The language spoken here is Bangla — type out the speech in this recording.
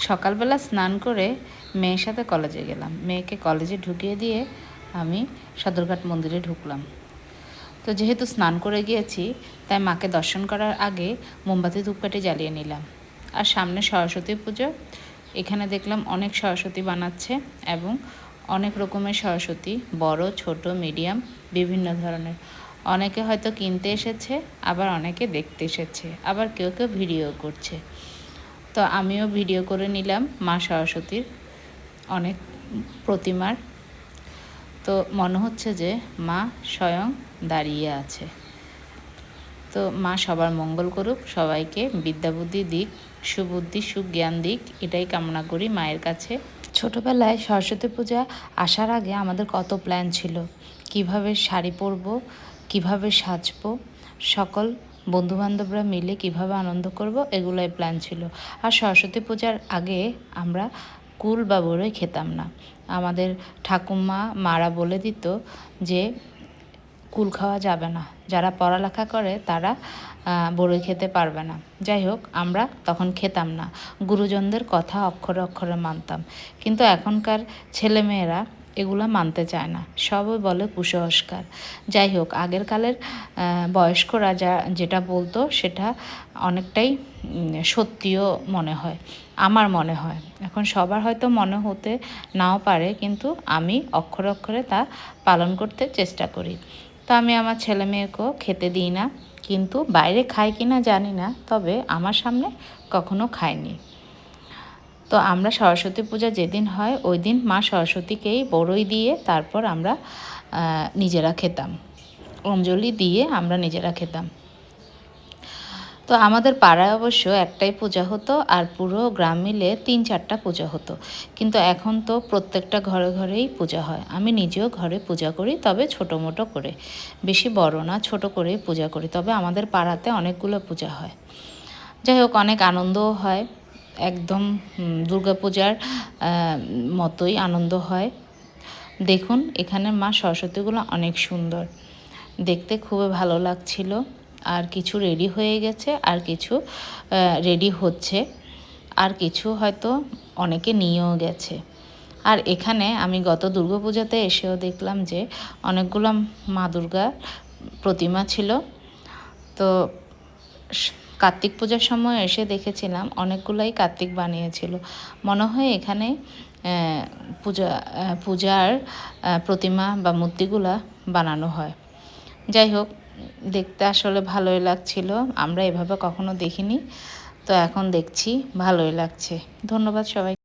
সকালবেলা স্নান করে মেয়ের সাথে কলেজে গেলাম। মেয়েকে কলেজে ঢুকিয়ে দিয়ে আমি সদরঘাট মন্দিরে ঢুকলাম। তো যেহেতু স্নান করে গিয়েছি, তাই মাকে দর্শন করার আগে মোমবাতি ধূপকাঠি জ্বালিয়ে নিলাম। আর সামনে সরস্বতী পুজো। এখানে দেখলাম অনেক সরস্বতী বানাচ্ছে এবং অনেক রকমের সরস্বতী, বড়, ছোট মিডিয়াম বিভিন্ন ধরনের। অনেকে হয়তো কিনতে এসেছে, আবার অনেকে দেখতে এসেছে, আবার কেউ কেউ ভিডিও করছে। তো আমিও ভিডিও করে নিলাম মা সরস্বতীর অনেক প্রতিমার। তো মনে হচ্ছে যে মা স্বয়ং দাঁড়িয়ে আছে। তো মা সবার মঙ্গল করুক, সবাইকে বিদ্যা বুদ্ধি দিক, সুবুদ্ধি, সুজ্ঞান দিক, এটাই কামনা করি মায়ের কাছে। ছোটবেলায় সরস্বতী পূজা আসার আগে আমাদের কত প্ল্যান ছিল? কীভাবে শাড়ি পরবো, কীভাবে সাজবো, সকল বন্ধুবান্ধবরা মিলে কীভাবে আনন্দ করব, এগুলোই প্ল্যান ছিল। আর সরস্বতী পূজার আগে আমরা কুল বা বড়ই খেতাম না। আমাদের ঠাকুমা, মারা বলে দিত যে, কুল খাওয়া যাবে না। যারা পড়ালেখা করে, তারা বড়ই খেতে পারবে না। যাই হোক, আমরা তখন খেতাম না। গুরুজনদের কথা অক্ষরে অক্ষরে মানতাম। কিন্তু এখনকার ছেলেমেয়েরা এগুলো মানতে চায় না। সবই বলে কুসংস্কার। যাই হোক, আগের কালের বয়স্করা যা যেটা বলতো, সেটা অনেকটাই সত্যিও মনে হয়, আমার মনে হয়। এখন সবার হয়তো মনে হতে নাও পারে, কিন্তু আমি অক্ষরে অক্ষরে তা পালন করতে চেষ্টা করি। তো আমি আমার ছেলে মেয়েকেও খেতে দিই না, কিন্তু বাইরে খায় কি না জানি না, তবে আমার সামনে কখনো খায়নি। তো আমরা সরস্বতী পূজা যেদিন হয়, ওই দিন মা সরস্বতীকেই বড়ই দিয়ে তারপর আমরা নিজেরা খেতাম। অঞ্জলি দিয়ে আমরা নিজেরা খেতাম। তো আমাদের পাড়ায় অবশ্য একটাই পূজা হতো আর পুরো গ্রাম মিলে তিন চারটা পূজা হতো। কিন্তু এখন তো প্রত্যেকটা ঘরে ঘরেই পূজা হয়। আমি নিজেও ঘরে পূজা করি, তবে ছোটো মোটো করে। বেশি বড় না, ছোট করেই পূজা করি। তবে আমাদের পাড়াতে অনেকগুলো পূজা হয়। যাই হোক, অনেক আনন্দও হয়। একদম দুর্গাপূজার মতোই আনন্দ হয়। দেখুন, এখানে মা সরস্বতীগুলো অনেক সুন্দর। দেখতে খুবই ভালো লাগছিল। আর কিছু রেডি হয়ে গেছে, আর কিছু রেডি হচ্ছে। আর কিছু হয়তো অনেকে নিয়েও গেছে। আর এখানে আমি গত দুর্গাপূজাতে এসেও দেখলাম যে, অনেকগুলো মা দুর্গার প্রতিমা ছিল। তো কার্তিক পূজার সময় এসে দেখেছিলাম, অনেকগুলাই কার্তিক বানিয়েছিল। মনে হয় এখানে পূজা পূজার প্রতিমা বা মূর্তিগুলা বানানো হয়। যাই হোক, দেখতে আসলে ভালোই লাগছিল। আমরা এভাবে কখনো দেখিনি। তো এখন দেখছি, ভালোই লাগছে। ধন্যবাদ সবাই।